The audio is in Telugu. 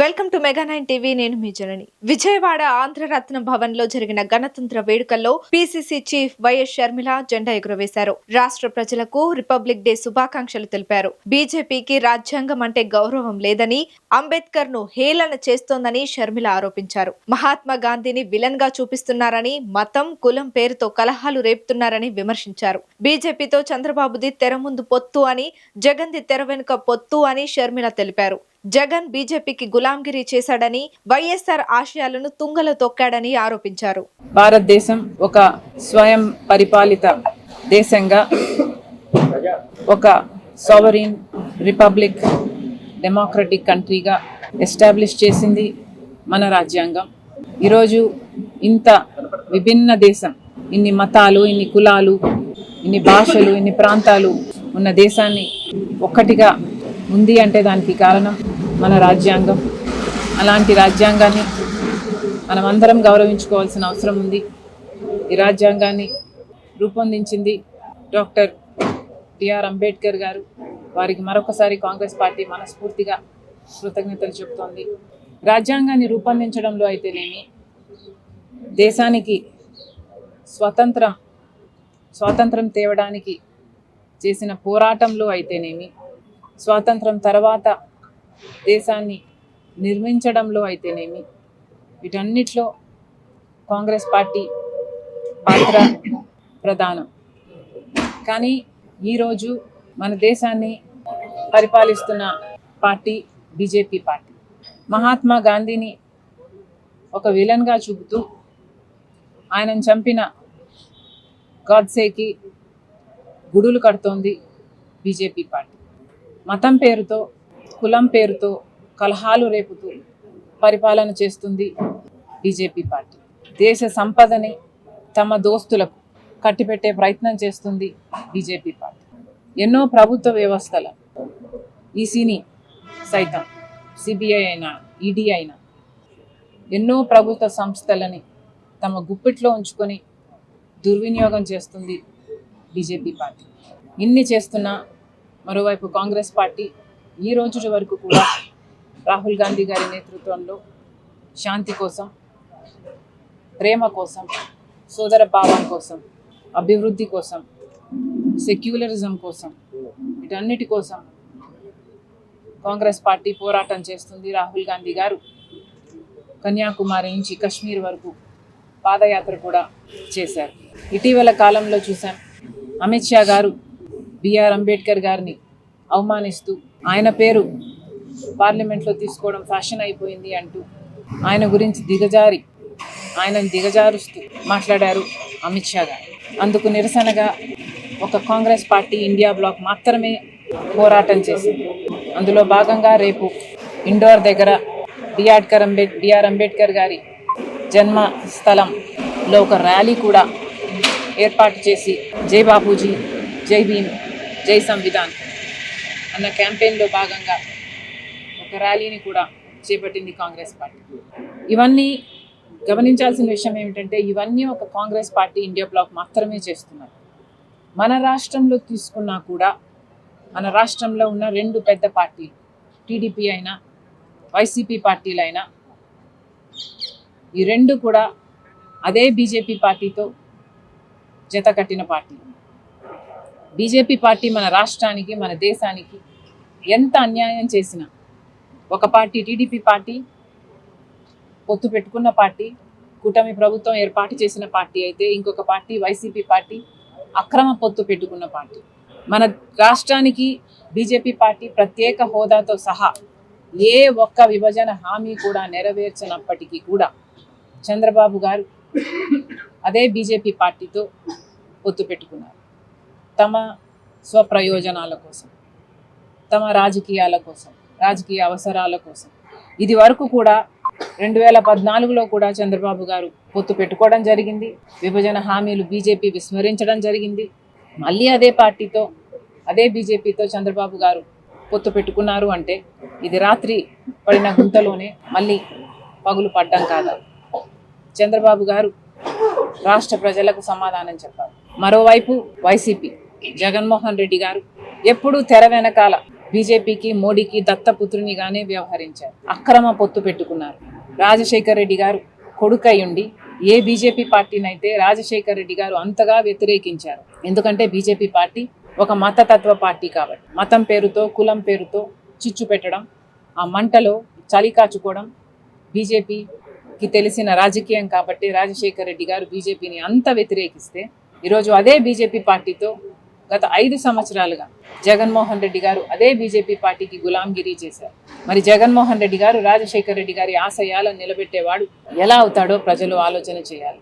Welcome to mega nine TV నేను మీ జనని. విజయవాడ ఆంధ్రరత్న భవన్లో జరిగిన గణతంత్ర వేడుకల్లో పిసిసి చీఫ్ వైఎస్ షర్మిల జెండా ఎగురవేశారు. రాష్ట్ర ప్రజలకు రిపబ్లిక్ డే శుభాకాంక్షలు తెలిపారు. బీజేపీకి రాజ్యాంగం అంటే గౌరవం లేదని అంబేద్కర్ను హేళన చేస్తోందని షర్మిల ఆరోపించారు. మహాత్మా గాంధీని విలన్గా చూపిస్తున్నారని మతం కులం పేరుతో కలహాలు రేపుతున్నారని విమర్శించారు. బీజేపీతో చంద్రబాబుది తెర ముందు పొత్తు అని జగన్ది తెర వెనుక పొత్తు అని షర్మిల తెలిపారు. జగన్ బీజేపీకి గులాంగిరి చేశాడని వైఎస్ఆర్ ఆశయాలను తుంగలో తొక్కాడని ఆరోపించారు. భారతదేశం ఒక స్వయం పరిపాలిత దేశంగా ఒక సావరీన్ రిపబ్లిక్ డెమోక్రటిక్ కంట్రీగా ఎస్టాబ్లిష్ చేసింది మన రాజ్యాంగం. ఈరోజు ఇంత విభిన్న దేశం ఇన్ని మతాలు ఇన్ని కులాలు ఇన్ని భాషలు ఇన్ని ప్రాంతాలు ఉన్న దేశాన్ని ఒక్కటిగా ఉంది అంటే దానికి కారణం మన రాజ్యాంగం. అలాంటి రాజ్యాంగాన్ని మనమందరం గౌరవించుకోవాల్సిన అవసరం ఉంది. ఈ రాజ్యాంగాన్ని రూపొందించింది డాక్టర్ బిఆర్ అంబేద్కర్ గారు. వారికి మరొకసారి కాంగ్రెస్ పార్టీ మనస్ఫూర్తిగా కృతజ్ఞతలు చెబుతోంది రాజ్యాంగాన్ని రూపొందించడంలో అయితేనేమి? దేశానికి స్వతంత్రం స్వాతంత్రం తేవడానికి చేసిన పోరాటంలో అయితేనేమి? స్వాతంత్రం తర్వాత దేశాన్ని నిర్మించడంలో అయితేనేమి వీటన్నిటిలో కాంగ్రెస్ పార్టీ పాత్ర ప్రధానం. కానీ ఈరోజు మన దేశాన్ని పరిపాలిస్తున్న పార్టీ బీజేపీ పార్టీ. మహాత్మా గాంధీని ఒక విలన్గా చూపుతూ ఆయనను చంపిన గాడ్సేకి గుడులు కడుతోంది బీజేపీ పార్టీ. మతం పేరుతో కులం పేరుతో కలహాలు రేపుతూ పరిపాలన చేస్తుంది బీజేపీ పార్టీ. దేశ సంపదని తమ దోస్తులకు కట్టిపెట్టే ప్రయత్నం చేస్తుంది బీజేపీ పార్టీ. ఎన్నో ప్రభుత్వ వ్యవస్థల ఈసీని సైతం సిబిఐ అయినా ఈడీ అయినా ఎన్నో ప్రభుత్వ సంస్థలని తమ గుప్పిట్లో ఉంచుకొని దుర్వినియోగం చేస్తుంది బీజేపీ పార్టీ. ఇన్ని చేస్తున్నా మరోవైపు కాంగ్రెస్ పార్టీ ఈ రోజు వరకు కూడా రాహుల్ గాంధీ గారి నేతృత్వంలో శాంతి కోసం ప్రేమ కోసం సోదర భావం కోసం అభివృద్ధి కోసం సెక్యులరిజం కోసం వీటన్నిటి కోసం కాంగ్రెస్ పార్టీ పోరాటం చేస్తుంది రాహుల్ గాంధీ గారు. కన్యాకుమారి నుంచి కశ్మీర్ వరకు పాదయాత్ర కూడా చేశారు. ఇటీవల కాలంలో చూసాం అమిత్ షా గారు బిఆర్ అంబేద్కర్ గారిని అవమానిస్తూ ఆయన పేరు పార్లమెంట్లో తీసుకోవడం ఫ్యాషన్ అయిపోయింది అంటూ ఆయన గురించి దిగజారి ఆయనను దిగజారుస్తూ మాట్లాడారు అమిత్ షా గారు. అందుకు నిరసనగా ఒక కాంగ్రెస్ పార్టీ ఇండియా బ్లాక్ మాత్రమే పోరాటం చేసింది. అందులో భాగంగా రేపు ఇండోర్ దగ్గర బిఆర్కర్ అంబేడ్ బిఆర్ అంబేద్కర్ గారి జన్మ స్థలంలో ఒక ర్యాలీ కూడా ఏర్పాటు చేసి జై బాపూజీ జై భీమ్ జై సంవిధాన్ అన్న క్యాంపెయిన్లో భాగంగా ఒక ర్యాలీని కూడా చేపట్టింది కాంగ్రెస్ పార్టీ. ఇవన్నీ గమనించాల్సిన విషయం ఏమిటంటే ఇవన్నీ ఒక కాంగ్రెస్ పార్టీ ఇండియా బ్లాక్ మాత్రమే చేస్తున్నారు. మన రాష్ట్రంలో తీసుకున్నా కూడా మన రాష్ట్రంలో ఉన్న రెండు పెద్ద పార్టీలు టీడీపీ అయినా వైసీపీ పార్టీలైనా ఈ రెండు కూడా అదే బీజేపీ పార్టీతో జత కట్టిన పార్టీలు. బీజేపీ పార్టీ మన రాష్ట్రానికి మన దేశానికి ఎంత అన్యాయం చేసినా ఒక పార్టీ టీడీపీ పార్టీ పొత్తు పెట్టుకున్న పార్టీ కూటమి ప్రభుత్వం ఏర్పాటు చేసిన పార్టీ అయితే ఇంకొక పార్టీ వైసీపీ పార్టీ అక్రమ పొత్తు పెట్టుకున్న పార్టీ. మన రాష్ట్రానికి బీజేపీ పార్టీ ప్రత్యేక హోదాతో సహా ఏ ఒక్క విభజన హామీ కూడా నెరవేర్చినప్పటికీ కూడా చంద్రబాబు గారు అదే బీజేపీ పార్టీతో పొత్తు పెట్టుకున్నారు. తమ స్వప్రయోజనాల కోసం తమ రాజకీయాల కోసం రాజకీయ అవసరాల కోసం. ఇది వరకు కూడా రెండు వేల పద్నాలుగులో కూడా చంద్రబాబు గారు పొత్తు పెట్టుకోవడం జరిగింది. విభజన హామీలు బీజేపీ విస్మరించడం జరిగింది. మళ్ళీ అదే పార్టీతో అదే బీజేపీతో చంద్రబాబు గారు పొత్తు పెట్టుకున్నారు అంటే ఇది రాత్రి పడిన గుంతలోనే మళ్ళీ పగులు పడ్డం కాదా? చంద్రబాబు గారు రాష్ట్ర ప్రజలకు సమాధానం చెప్పారు మరోవైపు వైసీపీ. జగన్మోహన్ రెడ్డి గారు ఎప్పుడూ తెర వెనకాల బీజేపీకి మోడీకి దత్తపుత్రునిగానే వ్యవహరించారు. అక్రమ పొత్తు పెట్టుకున్నారు. రాజశేఖర్ రెడ్డి గారు కొడుకయ్యుండి ఏ బీజేపీ పార్టీనైతే రాజశేఖర్ రెడ్డి గారు అంతగా వ్యతిరేకించారు. ఎందుకంటే బీజేపీ పార్టీ ఒక మతతత్వ పార్టీ కాబట్టి. మతం పేరుతో కులం పేరుతో చిచ్చు పెట్టడం ఆ మంటలో చలి కాచుకోవడం బీజేపీకి తెలిసిన రాజకీయం కాబట్టి రాజశేఖర్ రెడ్డి గారు బీజేపీని అంత వ్యతిరేకిస్తే ఈరోజు అదే బీజేపీ పార్టీతో గత ఐదు సంవత్సరాలుగా జగన్మోహన్ రెడ్డి గారు అదే బీజేపీ పార్టీకి గులాంగిరి చేశారు. మరి జగన్మోహన్ రెడ్డి గారు రాజశేఖర్ రెడ్డి గారి ఆశయాలను నిలబెట్టేవాడు ఎలా అవుతాడో ప్రజలు ఆలోచన చేయాలి.